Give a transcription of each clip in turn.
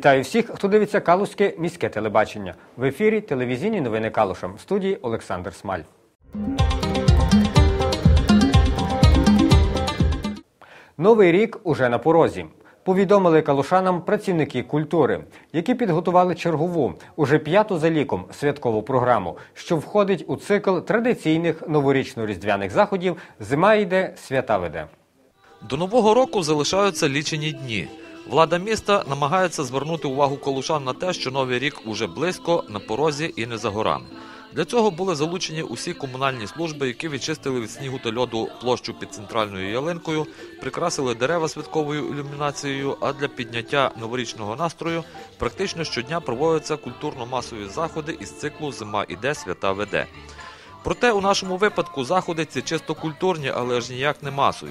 Вітаю всіх, хто дивиться Калузьке міське телебачення. В ефірі телевізійні новини Калушем. В студії Олександр Смаль. Новий рік уже на порозі. Повідомили калушанам працівники культури, які підготували чергову, уже п'яту за ліком святкову програму, що входить у цикл традиційних новорічно-різдвяних заходів Зима йде, свята веде. До нового року залишаються лічені дні. Влада міста намагається звернути увагу колушан на те, що новий рік уже близько, на порозі і не за горами. Для цього були залучені усі комунальні служби, які відчистили від снігу та льоду площу під центральною ялинкою, прикрасили дерева святковою ілюмінацією. А для підняття новорічного настрою практично щодня проводяться культурно-масові заходи із циклу Зима іде, свята веде. Проте у нашому випадку заходи ці чисто культурні, але ж ніяк не масові.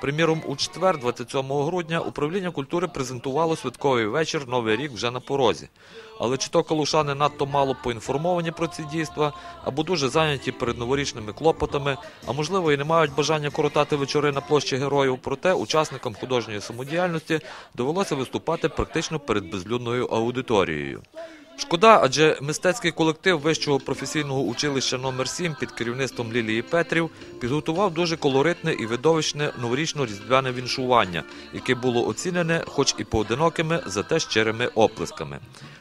Приміром, у четвер, 27 грудня, управління культури презентувало святковий вечір Новий рік вже на порозі. Але чи то калушани надто мало поінформовані про ці дійства, або дуже зайняті перед новорічними клопотами, а можливо і не мають бажання коротати вечори на площі героїв. Проте учасникам художньої самодіяльності довелося виступати практично перед безлюдною аудиторією. Шкода, адже мистецький колектив вищого професійного училища номер 7 під керівництвом Лілії Петрів підготував дуже колоритне і видовищне новорічно-різдвяне віншування, яке було оцінене, хоч і поодинокими, зате щирими оплесками.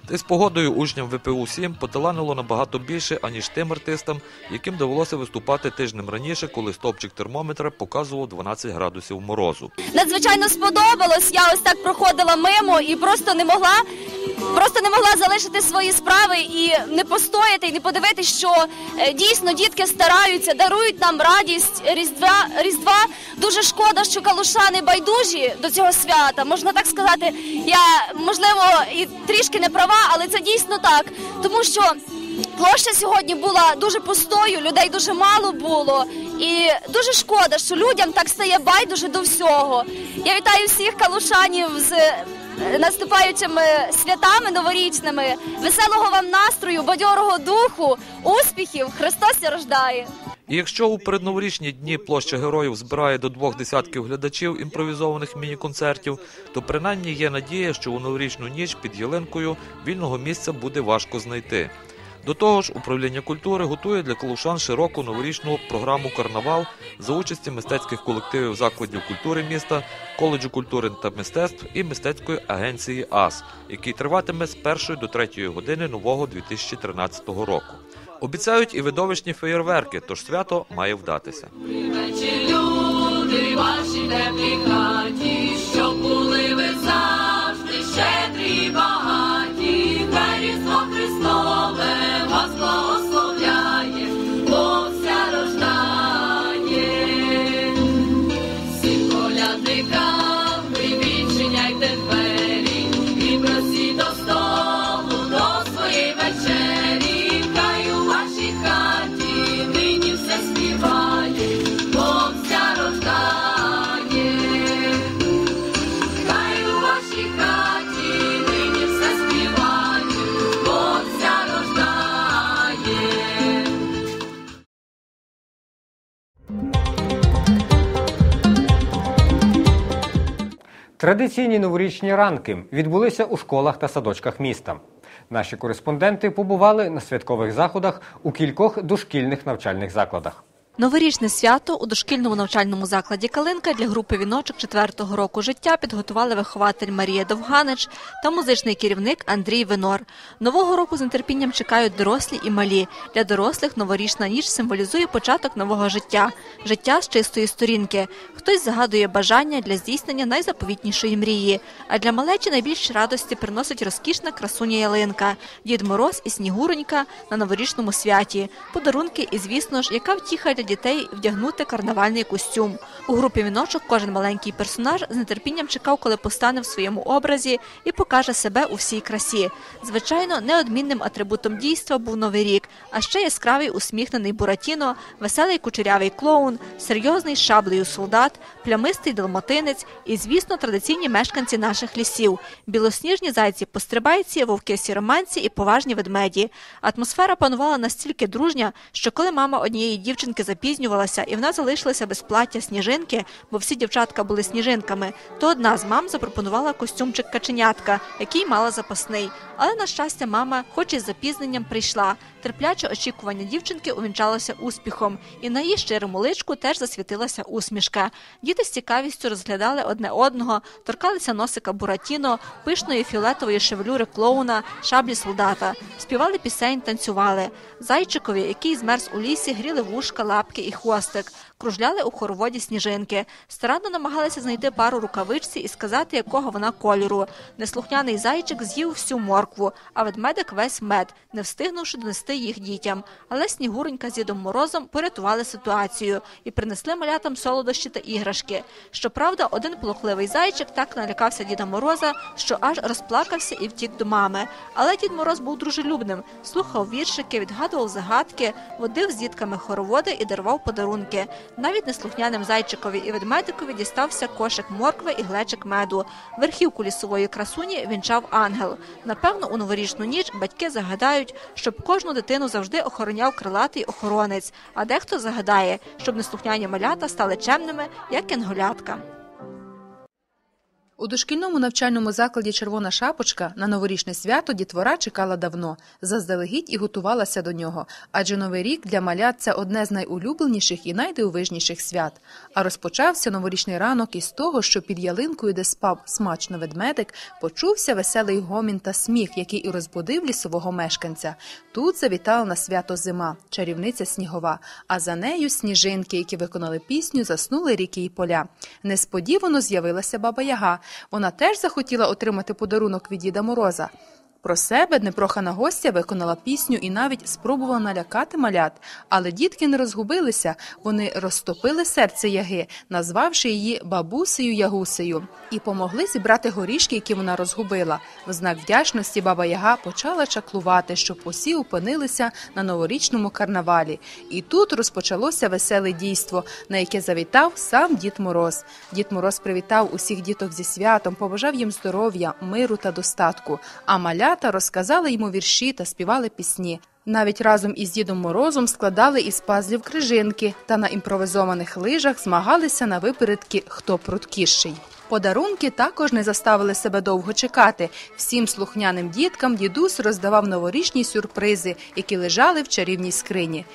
Та й з погодою учням ВПУ 7 поталанило набагато більше, аніж тим артистам, яким довелося виступати тижнем раніше, коли стопчик термометра показував 12 градусів морозу. надзвичайно сподобалось. Я ось так проходила мимо і просто не могла. Просто не могла залишити свої справи і не постояти, і не подивитися, що е, дійсно дітки стараються, дарують нам радість різдва. Різдва дуже шкода, що калушани байдужі до цього свята. Можна так сказати, я можливо і трішки не права, але це дійсно так, тому що. Площа сьогодні була дуже пустою, людей дуже мало було, і дуже шкода, що людям так стає байдуже до всього. Я вітаю всіх калушанів з наступаючими святами новорічними, веселого вам настрою, бадьорого духу, успіхів! Христос рождає! І якщо у передноворічні дні площа героїв збирає до двох десятків глядачів імпровізованих міні-концертів, то принаймні є надія, що у новорічну ніч під ялинкою вільного місця буде важко знайти. До того ж, управління культури готує для калушан широку новорічну програму Карнавал за участі мистецьких колективів закладів культури міста, коледжу культури та мистецтв і мистецької агенції АС, який триватиме з першої до третьої години нового 2013 року. Обіцяють і видовищні феєрверки, тож свято має вдатися. Люди ваші теплі хаті, Традиційні новорічні ранки відбулися у школах та садочках міста. Наші кореспонденти побували на святкових заходах у кількох дошкільних навчальних закладах. Новорічне свято у дошкільному навчальному закладі Калинка для групи віночок четвертого року життя підготували вихователь Марія Довганич та музичний керівник Андрій Винор. Нового року з нетерпінням чекають дорослі і малі. Для дорослих новорічна ніч символізує початок нового життя, життя з чистої сторінки. Хтось загадує бажання для здійснення найзаповітнішої мрії. А для малечі найбільше радості приносить розкішна красуня ялинка, Дід Мороз і Снігуронька на новорічному святі, подарунки і, звісно ж, яка втіха для дітей вдягнути карнавальний костюм. У групі віночок кожен маленький персонаж з нетерпінням чекав, коли постане в своєму образі і покаже себе у всій красі. Звичайно, неодмінним атрибутом дійства був новий рік, а ще яскравий усміхнений Буратіно, веселий кучерявий клоун, серйозний шаблею солдат, плямистий далматинець і, звісно, традиційні мешканці наших лісів: білосніжні зайці-пострибайці, вовки-сіроманці і поважні ведмеді. Атмосфера панувала настільки дружня, що коли мама однієї дівчинки запізнювалася і вона залишилася без плаття сніжинки, бо всі дівчатка були сніжинками, то одна з мам запропонувала костюмчик каченятка, який мала запасний. Але на щастя, мама, хоч і з запізненням, прийшла. Терпляче очікування дівчинки увінчалося успіхом, і на її щирому личку теж засвітилася усмішка. Діти з цікавістю розглядали одне одного, торкалися носика Буратіно, пишної фіолетової шевелюри клоуна, шаблі солдата, співали пісень, танцювали. Зайчикові, який змерз у лісі, гріли вушка, czapki i chłostek. Кружляли у хороводі сніжинки. Старанно намагалися знайти пару рукавичці і сказати, якого вона кольору. Неслухняний зайчик з'їв всю моркву, а ведмедик весь мед, не встигнувши донести їх дітям. Але Снігуренька з Дідом Морозом порятували ситуацію і принесли малятам солодощі та іграшки. Щоправда, один полохливий зайчик так налякався Діда Мороза, що аж розплакався і втік до мами. Але Дід Мороз був дружелюбним, слухав віршики, відгадував загадки, водив з дітками хороводи і дарував подарунки. Навіть неслухняним зайчикові і ведмедикові дістався кошик моркви і глечик меду. Верхівку лісової красуні вінчав ангел. Напевно, у новорічну ніч батьки загадають, щоб кожну дитину завжди охороняв крилатий охоронець. А дехто загадає, щоб неслухняні малята стали чемними, як кенголятка. У дошкільному навчальному закладі Червона шапочка на новорічне свято дітвора чекала давно, заздалегідь і готувалася до нього, адже новий рік для малят це одне з найулюбленіших і найдивовижніших свят. А розпочався новорічний ранок із того, що під ялинкою, де спав смачно ведмедик, почувся веселий гомін та сміх, який і розбудив лісового мешканця. Тут завітала на свято зима, чарівниця снігова, а за нею сніжинки, які виконали пісню, заснули ріки і поля. Несподівано з'явилася баба Яга. Вона теж захотіла отримати подарунок від Діда Мороза. Про себе непрохана гостя виконала пісню і навіть спробувала налякати малят. Але дітки не розгубилися, вони розтопили серце яги, назвавши її бабусею Ягусею, і помогли зібрати горішки, які вона розгубила. В знак вдячності баба Яга почала чаклувати, щоб усі опинилися на новорічному карнавалі. І тут розпочалося веселе дійство, на яке завітав сам Дід Мороз. Дід Мороз привітав усіх діток зі святом, побажав їм здоров'я, миру та достатку. А малята розказали йому вірші та співали пісні. Навіть разом із Дідом Морозом складали із пазлів крижинки та на імпровизованих лижах змагалися на випередки хто пруткіший. Подарунки також не заставили себе довго чекати. Всім слухняним діткам дідусь роздавав новорічні сюрпризи, які лежали в чарівній скрині.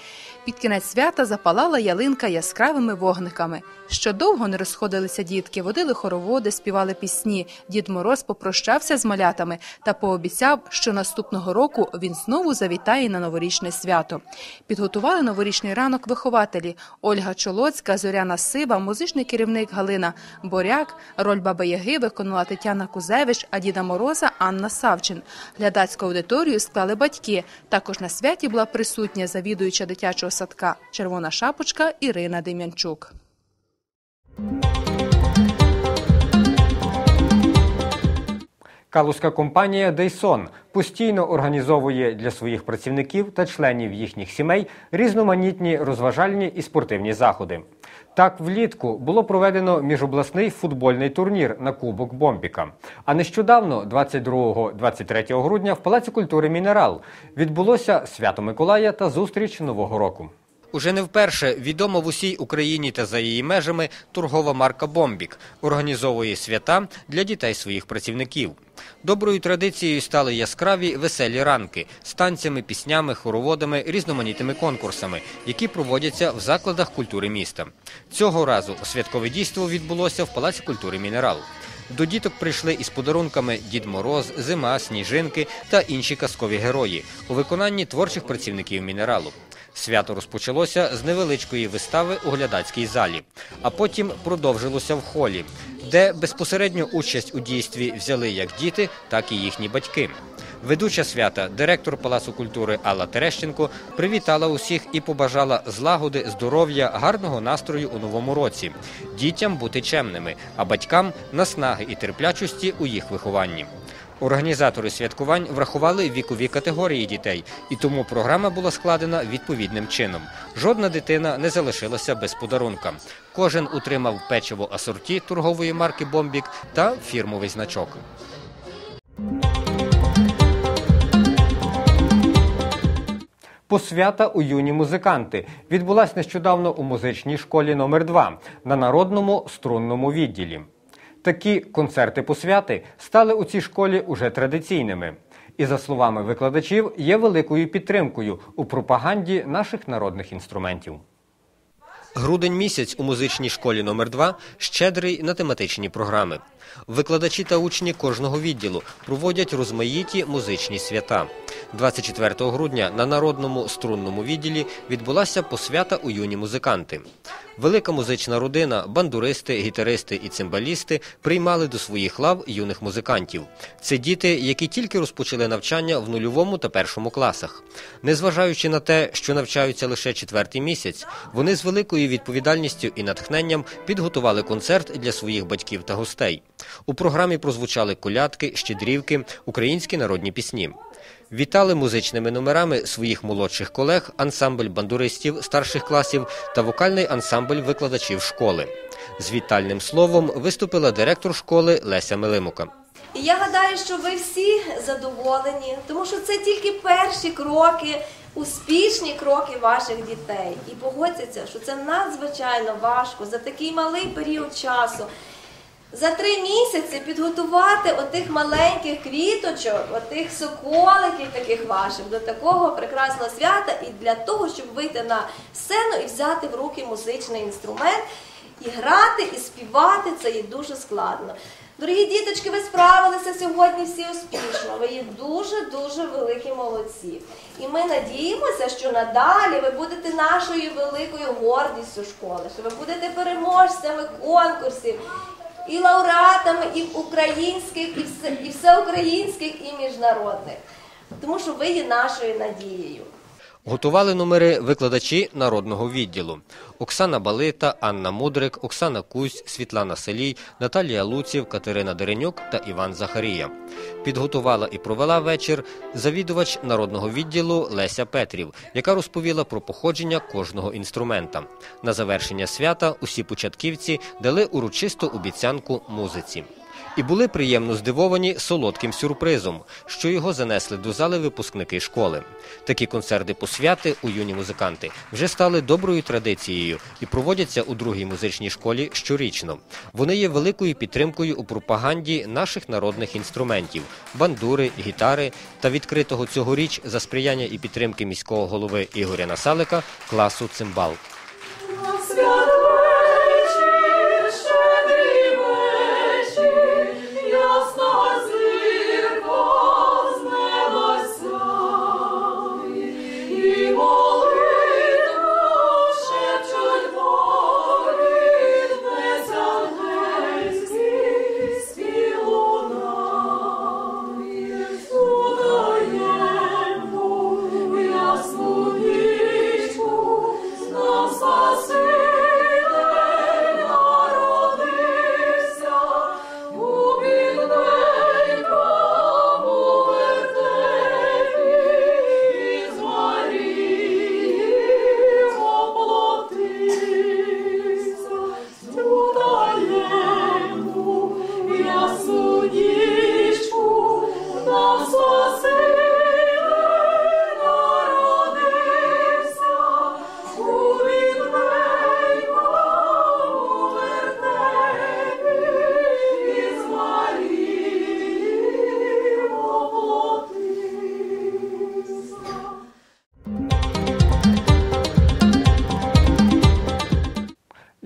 Під кінець свята запалала ялинка яскравими вогниками. Що довго не розходилися дітки, водили хороводи, співали пісні. Дід Мороз попрощався з малятами та пообіцяв, що наступного року він знову завітає на новорічне свято. Підготували новорічний ранок вихователі Ольга Чолоцька, Зоряна Сива, музичний керівник Галина Боряк. Роль Баби Яги виконала Тетяна Кузевич, а Діда Мороза Анна Савчин. Глядацьку аудиторію склали батьки. Також на святі була присутня завідуюча дитячого садка Червона шапочка Ірина Дем'янчук. Калузька компанія Дейсон постійно організовує для своїх працівників та членів їхніх сімей різноманітні розважальні і спортивні заходи. Так, влітку було проведено міжобласний футбольний турнір на Кубок Бомбіка. А нещодавно, 22-23 грудня, в Палаці культури Мінерал відбулося свято Миколая та зустріч Нового року. Уже не вперше відома в усій Україні та за її межами торгова марка Бомбік організовує свята для дітей своїх працівників. Доброю традицією стали яскраві веселі ранки з танцями, піснями, хороводами, різноманітними конкурсами, які проводяться в закладах культури міста. Цього разу святкове дійство відбулося в Палаці культури Мінерал. До діток прийшли із подарунками Дід Мороз, Зима, Сніжинки та інші казкові герої у виконанні творчих працівників мінералу. Свято розпочалося з невеличкої вистави у глядацькій залі, а потім продовжилося в холі, де безпосередньо участь у дійстві взяли як діти, так і їхні батьки. Ведуча свята, директор Палацу культури Алла Терещенко привітала усіх і побажала злагоди, здоров'я, гарного настрою у новому році, дітям бути чемними, а батькам наснаги і терплячості у їх вихованні. Організатори святкувань врахували вікові категорії дітей, і тому програма була складена відповідним чином. Жодна дитина не залишилася без подарунка. Кожен утримав печиво асорті торгової марки Бомбік та фірмовий значок. Посвята у юні музиканти відбулась нещодавно у музичній школі номер 2 на народному струнному відділі. Такі концерти посвяти стали у цій школі уже традиційними. І за словами викладачів, є великою підтримкою у пропаганді наших народних інструментів. Грудень місяць у музичній школі номер 2 щедрий на тематичні програми. Викладачі та учні кожного відділу проводять розмаїті музичні свята. 24 грудня на народному струнному відділі відбулася посвята у юні музиканти. Велика музична родина, бандуристи, гітаристи і цимбалісти приймали до своїх лав юних музикантів. Це діти, які тільки розпочали навчання в нульовому та першому класах. Незважаючи на те, що навчаються лише четвертий місяць, вони з великою відповідальністю і натхненням підготували концерт для своїх батьків та гостей. У програмі прозвучали колядки, щедрівки, українські народні пісні. Вітали музичними номерами своїх молодших колег, ансамбль бандуристів старших класів та вокальний ансамбль викладачів школи. З вітальним словом виступила директор школи Леся Милимука. І я гадаю, що ви всі задоволені, тому що це тільки перші кроки, успішні кроки ваших дітей. І погодьтеся, що це надзвичайно важко за такий малий період часу. За три місяці підготувати отих маленьких квіточок, отих соколиків таких ваших до такого прекрасного свята і для того, щоб вийти на сцену і взяти в руки музичний інструмент і грати, і співати це є дуже складно. Дорогі діточки, ви справилися сьогодні всі успішно. Ви є дуже-дуже великі молодці. І ми надіємося, що надалі ви будете нашою великою гордістю школи, що ви будете переможцями конкурсів і лауреатами і українських, і, все, і всеукраїнських, і міжнародних. Тому що ви є нашою надією. Готували номери викладачі народного відділу: Оксана Балита, Анна Мудрик, Оксана Кузь, Світлана Селій, Наталія Луців, Катерина Деренюк та Іван Захарія. Підготувала і провела вечір завідувач народного відділу Леся Петрів, яка розповіла про походження кожного інструмента. На завершення свята усі початківці дали урочисту обіцянку музиці. І були приємно здивовані солодким сюрпризом, що його занесли до зали випускники школи. Такі концерти посвяти у юні музиканти вже стали доброю традицією і проводяться у другій музичній школі щорічно. Вони є великою підтримкою у пропаганді наших народних інструментів бандури, гітари та відкритого цьогоріч за сприяння і підтримки міського голови Ігоря Насалика класу цимбал.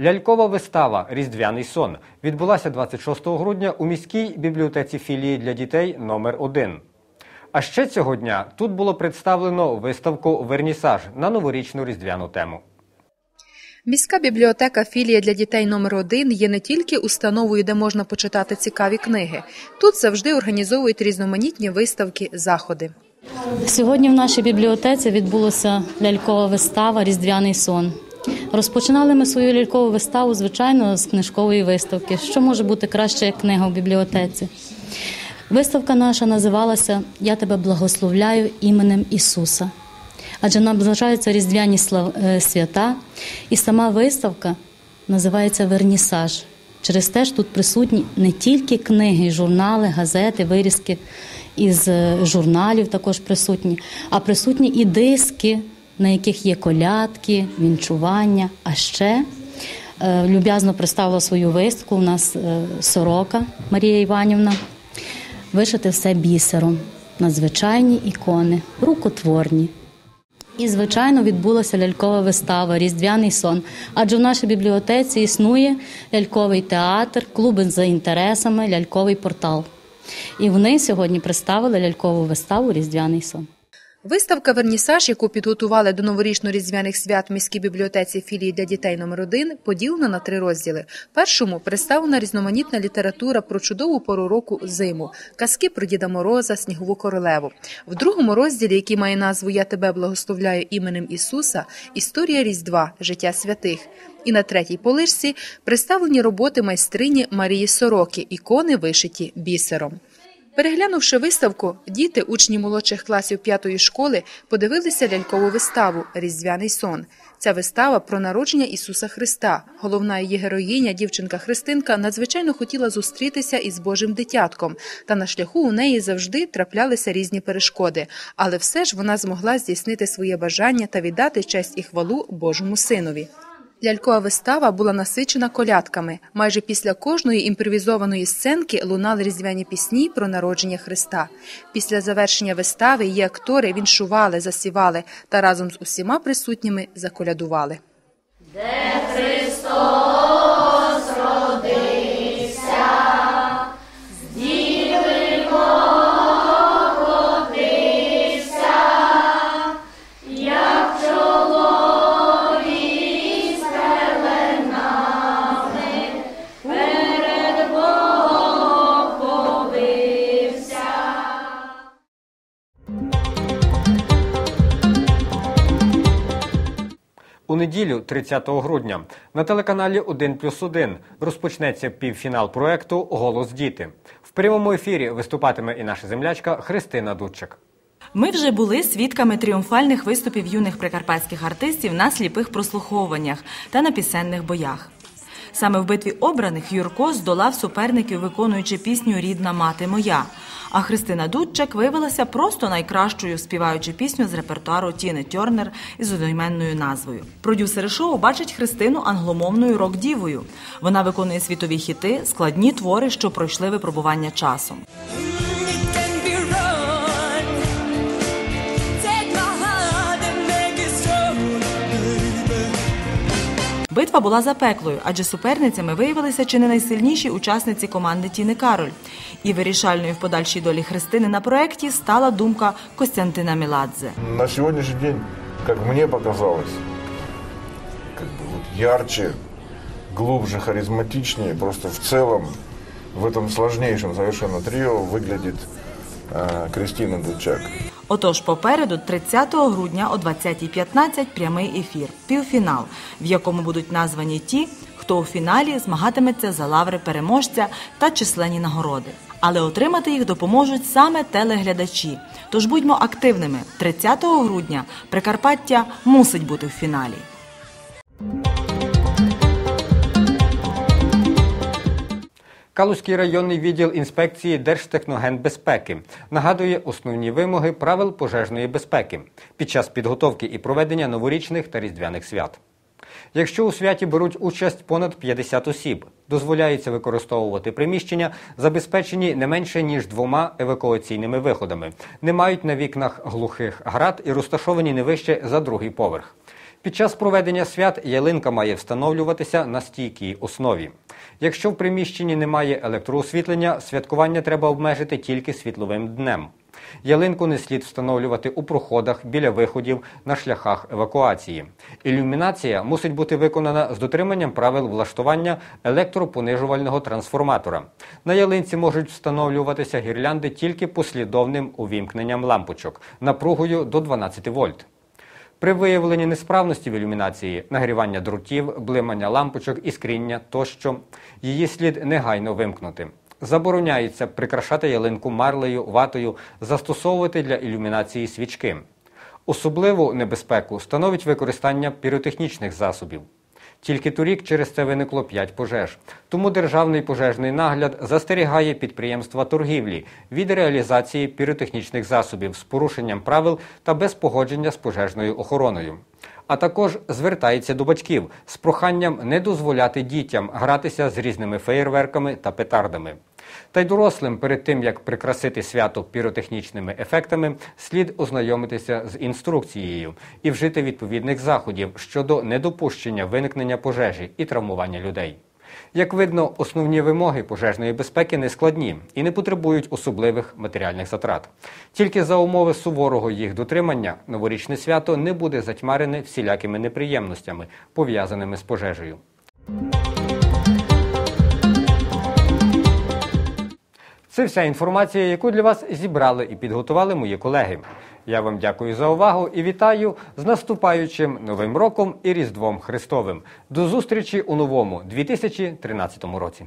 Лялькова вистава Різдвяний сон відбулася 26 грудня у міській бібліотеці філії для дітей номер 1 А ще цього дня тут було представлено виставку Вернісаж на новорічну різдвяну тему. Міська бібліотека філія для дітей номер 1 є не тільки установою, де можна почитати цікаві книги. Тут завжди організовують різноманітні виставки, заходи. Сьогодні в нашій бібліотеці відбулася лялькова вистава Різдвяний сон. Розпочинали ми свою лялькову виставу, звичайно, з книжкової виставки. Що може бути краще як книга в бібліотеці? Виставка наша називалася Я тебе благословляю іменем Ісуса. Адже наближаються різдвяні е, свята, і сама виставка називається Вернісаж. Через те ж тут присутні не тільки книги, журнали, газети, вирізки із е, журналів також присутні, а присутні і диски на яких є колядки, вінчування. А ще е, люб'язно представила свою виставку. У нас е, сорока Марія Іванівна. Вишити все бісером. Надзвичайні ікони, рукотворні. І, звичайно, відбулася лялькова вистава Різдвяний сон. Адже в нашій бібліотеці існує ляльковий театр, клуби за інтересами, ляльковий портал. І вони сьогодні представили лялькову виставу Різдвяний сон. Виставка Вернісаж, яку підготували до новорічно-різдвяних свят в міській бібліотеці філії для дітей номер 1 поділена на три розділи. Першому представлена різноманітна література про чудову пору року зиму, казки про Діда Мороза, Снігову королеву. В другому розділі, який має назву Я тебе благословляю іменем Ісуса, історія Різдва, життя святих. І на третій полишці представлені роботи майстрині Марії Сороки, ікони вишиті бісером. Переглянувши виставку, діти, учні молодших класів п'ятої школи, подивилися лялькову виставу Різдвяний сон. Ця вистава про народження Ісуса Христа. Головна її героїня, дівчинка Христинка, надзвичайно хотіла зустрітися із Божим дитятком, та на шляху у неї завжди траплялися різні перешкоди. Але все ж вона змогла здійснити своє бажання та віддати честь і хвалу Божому синові. Лялькова вистава була насичена колядками. Майже після кожної імпровізованої сценки лунали різдвяні пісні про народження Христа. Після завершення вистави її актори віншували, засівали та разом з усіма присутніми заколядували. Неділю, 30 грудня, на телеканалі 1 плюс 1 розпочнеться півфінал проекту Голос діти. В прямому ефірі виступатиме і наша землячка Христина Дудчик. Ми вже були свідками тріумфальних виступів юних прикарпатських артистів на сліпих прослуховуваннях та на пісенних боях. Саме в битві обраних Юрко здолав суперників, виконуючи пісню Рідна мати моя. А Христина Дудчак виявилася просто найкращою, співаючи пісню з репертуару Тіни Тьорнер із одноіменною назвою. Продюсери шоу бачать Христину англомовною рок-дівою. Вона виконує світові хіти, складні твори, що пройшли випробування часом. Битва була запеклою, адже суперницями виявилися чи не найсильніші учасниці команди Тіни Кароль. І вирішальною в подальшій долі Христини на проєкті стала думка Костянтина Міладзе. На сегодняшний день, как мне показалось, как бы вот ярче, глубже, харизматичнее, просто в целом в этом сложнейшем совершенно трио выглядит э, Кристина Дучак. Отож, попереду 30 грудня о 20.15 прямий ефір, півфінал, в якому будуть названі ті, хто у фіналі змагатиметься за лаври переможця та численні нагороди. Але отримати їх допоможуть саме телеглядачі. Тож будьмо активними. 30 грудня Прикарпаття мусить бути в фіналі. Калузький районний відділ інспекції Держтехногенбезпеки нагадує основні вимоги правил пожежної безпеки під час підготовки і проведення новорічних та різдвяних свят. Якщо у святі беруть участь понад 50 осіб, дозволяється використовувати приміщення, забезпечені не менше ніж двома евакуаційними виходами, не мають на вікнах глухих град і розташовані не вище за другий поверх. Під час проведення свят ялинка має встановлюватися на стійкій основі. Якщо в приміщенні немає електроосвітлення, святкування треба обмежити тільки світловим днем. Ялинку не слід встановлювати у проходах, біля виходів, на шляхах евакуації. Ілюмінація мусить бути виконана з дотриманням правил влаштування електропонижувального трансформатора. На ялинці можуть встановлюватися гірлянди тільки послідовним увімкненням лампочок напругою до 12 вольт. При виявленні несправності в ілюмінації, нагрівання друтів, блимання лампочок, іскріння тощо, її слід негайно вимкнути. Забороняється прикрашати ялинку марлею, ватою, застосовувати для ілюмінації свічки. Особливу небезпеку становить використання піротехнічних засобів. Тільки торік через це виникло 5 пожеж. Тому державний пожежний нагляд застерігає підприємства торгівлі від реалізації піротехнічних засобів з порушенням правил та без погодження з пожежною охороною. А також звертається до батьків з проханням не дозволяти дітям гратися з різними феєрверками та петардами. Та й дорослим перед тим як прикрасити свято піротехнічними ефектами, слід ознайомитися з інструкцією і вжити відповідних заходів щодо недопущення виникнення пожежі і травмування людей. Як видно, основні вимоги пожежної безпеки не складні і не потребують особливих матеріальних затрат. Тільки за умови суворого їх дотримання новорічне свято не буде затьмарене всілякими неприємностями, пов'язаними з пожежею. Це вся інформація, яку для вас зібрали і підготували мої колеги. Я вам дякую за увагу і вітаю з наступаючим новим роком і Різдвом Христовим. До зустрічі у новому 2013 році.